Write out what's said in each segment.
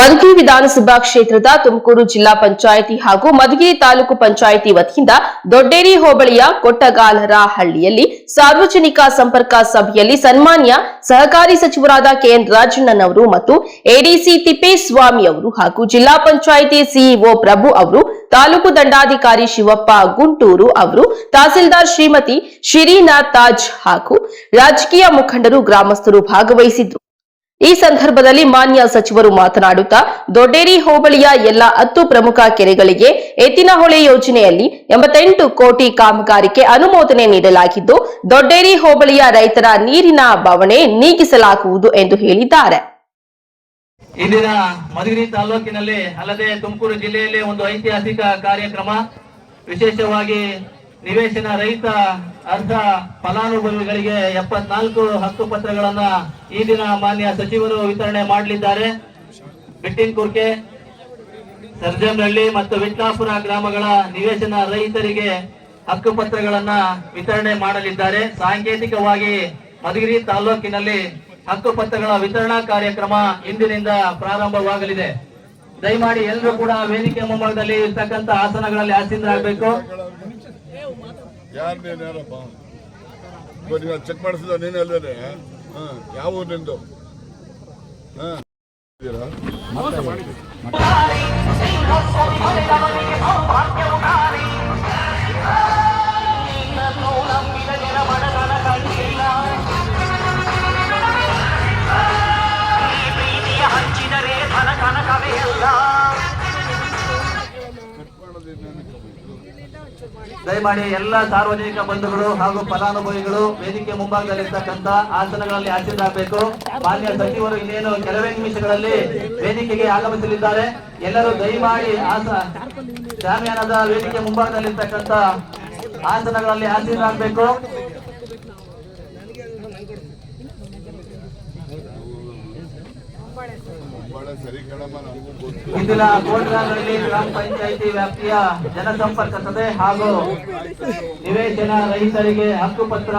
ಮಧುಗಿರಿ ವಿಧಾನಸಭಾ ಕ್ಷೇತ್ರದ ತುಮಕೂರು ಜಿಲ್ಲಾ ಪಂಚಾಯಿತಿ ಹಾಗೂ ಮಧುಗಿರಿ ತಾಲೂಕು ಪಂಚಾಯಿತಿ ವತಿಯಿಂದ ದೊಡ್ಡೇರಿ ಹೋಬಳಿಯ ಕೊಟ್ಟಗಾಲರ ಹಳ್ಳಿಯಲ್ಲಿ ಸಾರ್ವಜನಿಕ ಸಂಪರ್ಕ ಸಭೆಯಲ್ಲಿ ಸನ್ಮಾನ್ಯ ಸಹಕಾರಿ ಸಚಿವರಾದ ಕೆಎನ್ ರಾಜಣ್ಣನವರು ಮತ್ತು ಎಡಿಸಿ ತಿಪ್ಪೇಸ್ವಾಮಿ ಅವರು ಹಾಗೂ ಜಿಲ್ಲಾ ಪಂಚಾಯಿತಿ ಸಿಇಒ ಪ್ರಭು ಅವರು, ತಾಲೂಕು ದಂಡಾಧಿಕಾರಿ ಶಿವಪ್ಪ ಗುಂಟೂರು ಅವರು, ತಹಸೀಲ್ದಾರ್ ಶ್ರೀಮತಿ ಶಿರೀನಾ ತಾಜ್ ಹಾಗೂ ರಾಜಕೀಯ ಮುಖಂಡರು ಗ್ರಾಮಸ್ಥರು ಭಾಗವಹಿಸಿದ್ರು ಈ ಸಂದರ್ಭದಲ್ಲಿ ಮಾನ್ಯ ಸಚಿವರು ಮಾತನಾಡುತ್ತಾ, ದೊಡ್ಡೇರಿ ಹೋಬಳಿಯ ಎಲ್ಲ ಹತ್ತು ಪ್ರಮುಖ ಕೆರೆಗಳಿಗೆ ಎತ್ತಿನಹೊಳೆ ಯೋಜನೆಯಲ್ಲಿ ಎಂಬತ್ತೆಂಟು ಕೋಟಿ ಕಾಮಗಾರಿಗೆ ಅನುಮೋದನೆ ನೀಡಲಾಗಿದ್ದು, ದೊಡ್ಡೇರಿ ಹೋಬಳಿಯ ರೈತರ ನೀರಿನ ಬವಣೆ ನೀಗಿಸಲಾಗುವುದು ಎಂದು ಹೇಳಿದ್ದಾರೆ. ಇಂದಿನ ಮಧುಗಿರಿ ತಾಲೂಕಿನಲ್ಲಿ ಅಲ್ಲದೆ ತುಮಕೂರು ಜಿಲ್ಲೆಯಲ್ಲಿ ಒಂದು ಐತಿಹಾಸಿಕ ಕಾರ್ಯಕ್ರಮ. ವಿಶೇಷವಾಗಿ ನಿವೇಶನ ರಹಿತ ಅರ್ಧ ಫಲಾನುಭವಿಗಳಿಗೆ ಎಪ್ಪತ್ನಾಲ್ಕು ಹಕ್ಕು ಪತ್ರಗಳನ್ನ ಈ ದಿನ ಮಾನ್ಯ ಸಚಿವರು ವಿತರಣೆ ಮಾಡಲಿದ್ದಾರೆ. ಬಿಟ್ಟಿನ್ ಕುರ್ಕೆ ಸರ್ಜಂಹಳ್ಳಿ ಮತ್ತು ವಿಟ್ಲಾಪುರ ಗ್ರಾಮಗಳ ನಿವೇಶನ ರಹಿತರಿಗೆ ಹಕ್ಕು ಪತ್ರಗಳನ್ನ ವಿತರಣೆ ಮಾಡಲಿದ್ದಾರೆ. ಸಾಂಕೇತಿಕವಾಗಿ ಮಧುಗಿರಿ ತಾಲೂಕಿನಲ್ಲಿ ಹಕ್ಕು ಪತ್ರಗಳ ವಿತರಣಾ ಕಾರ್ಯಕ್ರಮ ಇಂದಿನಿಂದ ಪ್ರಾರಂಭವಾಗಲಿದೆ. ದಯಮಾಡಿ ಎಲ್ಲರೂ ಕೂಡ ವೇದಿಕೆ ಮುಂಭಾಗದಲ್ಲಿ ಇರ್ತಕ್ಕಂಥ ಆಸನಗಳಲ್ಲಿ ಆಸೀನರಾಗಬೇಕು. ಯಾರು ನೀನು ಯಾರಪ್ಪ ಬರೀ ನೀವು ಚೆಕ್ ಮಾಡಿಸಿದ ನೀನು ಅಲ್ಲದೆ ಹಾಂ? ಯಾವ ಊರು ನಿಂದು? ಹಾಂ. ದಯಮಾಡಿ ಎಲ್ಲ ಸಾರ್ವಜನಿಕ ಬಂಧುಗಳು ಹಾಗೂ ಫಲಾನುಭವಿಗಳು ವೇದಿಕೆ ಮುಂಭಾಗದಲ್ಲಿರ್ತಕ್ಕಂಥ ಆಸನಗಳಲ್ಲಿ ಆಸೀನರಾಗಬೇಕು ಮಾನ್ಯ ಸಚಿವರು ಇನ್ನೇನು ಕೆಲವೇ ನಿಮಿಷಗಳಲ್ಲಿ ವೇದಿಕೆಗೆ ಆಗಮಿಸಲಿದ್ದಾರೆ. ಎಲ್ಲರೂ ದಯಮಾಡಿ ಆಸ ಶಾಮಿಯಾನದ ವೇದಿಕೆ ಮುಂಭಾಗದಲ್ಲಿರ್ತಕ್ಕಂಥ ಆಸನಗಳಲ್ಲಿ ಆಸೀನರಾಗಬೇಕು ಇಂದಿನ ಕೋಟ್ರಾನಹಳ್ಳಿ ಗ್ರಾಮ ಪಂಚಾಯಿತಿ ವ್ಯಾಪ್ತಿಯ ಜನಸಂಪರ್ಕ ಸಭೆ ಹಾಗೂ ನಿವೇಶನ ರೈತರಿಗೆ ಹಕ್ಕುಪತ್ರ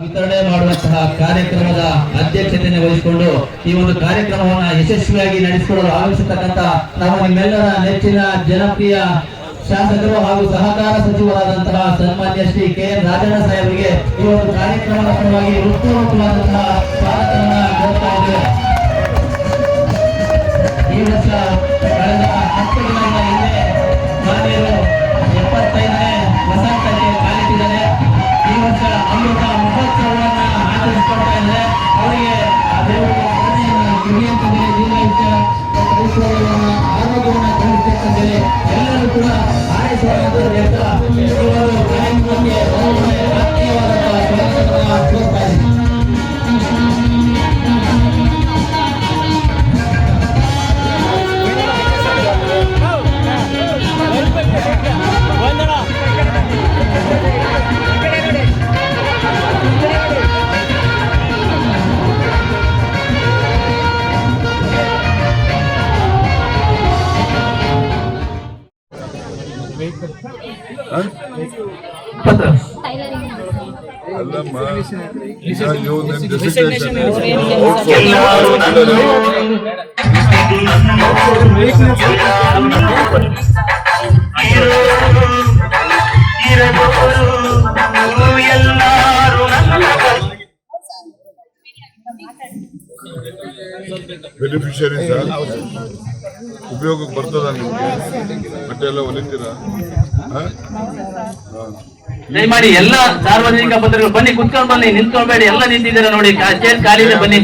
ವಿತರಣೆ ಮಾಡುವಂತಹ ಕಾರ್ಯಕ್ರಮದ ಅಧ್ಯಕ್ಷತೆಯನ್ನು ವಹಿಸಿಕೊಂಡು ಈ ಒಂದು ಕಾರ್ಯಕ್ರಮವನ್ನು ಯಶಸ್ವಿಯಾಗಿ ನಡೆಸಿಕೊಳ್ಳಲು ಆಗಮಿಸತಕ್ಕಂತ ನಮ್ಮ ನಿಮ್ಮೆಲ್ಲರ ನೆಚ್ಚಿನ ಜನಪ್ರಿಯ ಶಾಸಕರು ಹಾಗೂ ಸಹಕಾರ ಸಚಿವರಾದಂತಹ ಸನ್ಮಾನ್ಯ ಶ್ರೀ ಕೆ ಎನ್ ರಾಜಣ್ಣ ಸಾಹೇಬರಿಗೆ ಈ ಒಂದು ಕಾರ್ಯಕ್ರಮದ ಪರವಾಗಿ ಹೃತ್ಪೂರ್ವಕವಾದಂತಹ ಕಲಿಸ್ತಕ್ಕಂಥದ್ದು ಎಲ್ಲರೂ ಕೂಡ ಆರೈಸುವಂತ ಪತ್ರ ಅಲ್ಲಮ್ಮ ಈಗ ನೀವು ನನ್ನ ಡೆಸಿಗ್ನೇಷನ್ ಬೆನಿಫಿಷರಿ ಸರ್ ಉಪಯೋಗಕ್ಕೆ ಬರ್ತದ ನಿಮಗೆ? ಬಟ್ಟೆ ಎಲ್ಲ ಹೊಲಿತೀರಾ? ಹಾಂ? ಹಾಂ. ದಯಮಾಡಿ ಎಲ್ಲ ಸಾರ್ವಜನಿಕ ಪತ್ರಗಳು ಬನ್ನಿ, ಕುತ್ಕೊಂಡು ಬನ್ನಿ, ನಿಂತ್ಕೊಳ್ಬೇಡಿ, ಎಲ್ಲ ನಿಂತಿದ್ದೀರಾ ನೋಡಿ ಚೇರ್ ಖಾಲಿ ಇದೆ ಬನ್ನಿ.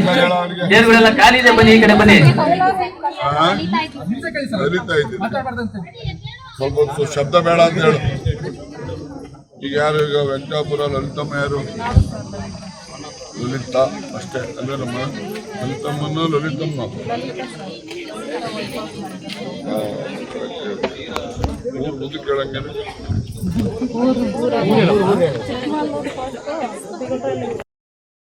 ಚೇರ್ಗಳೆಲ್ಲ ಖಾಲಿ ಇದೆ ಬನ್ನಿ ಈ ಕಡೆ ಬನ್ನಿ. ಸ್ವಲ್ಪ ಶಬ್ದ ಬೇಡ ಅಂತ ಹೇಳು. ಈಗ ಯಾರು ಈಗ ವೆಂಕಟಾಪುರ ಲಲಿತಮ್ಮ ಯಾರು ಲಲಿತ ಅಷ್ಟೇ ಅಲ್ವೇನಮ್ಮ ಲಲಿತಮ್ಮನ ಲಲಿತಮ್ಮ. ಊರು ಮುಂದೆ okay. ಊರು ಮುಂದೆ ಕೇಳಂಗೇನೆ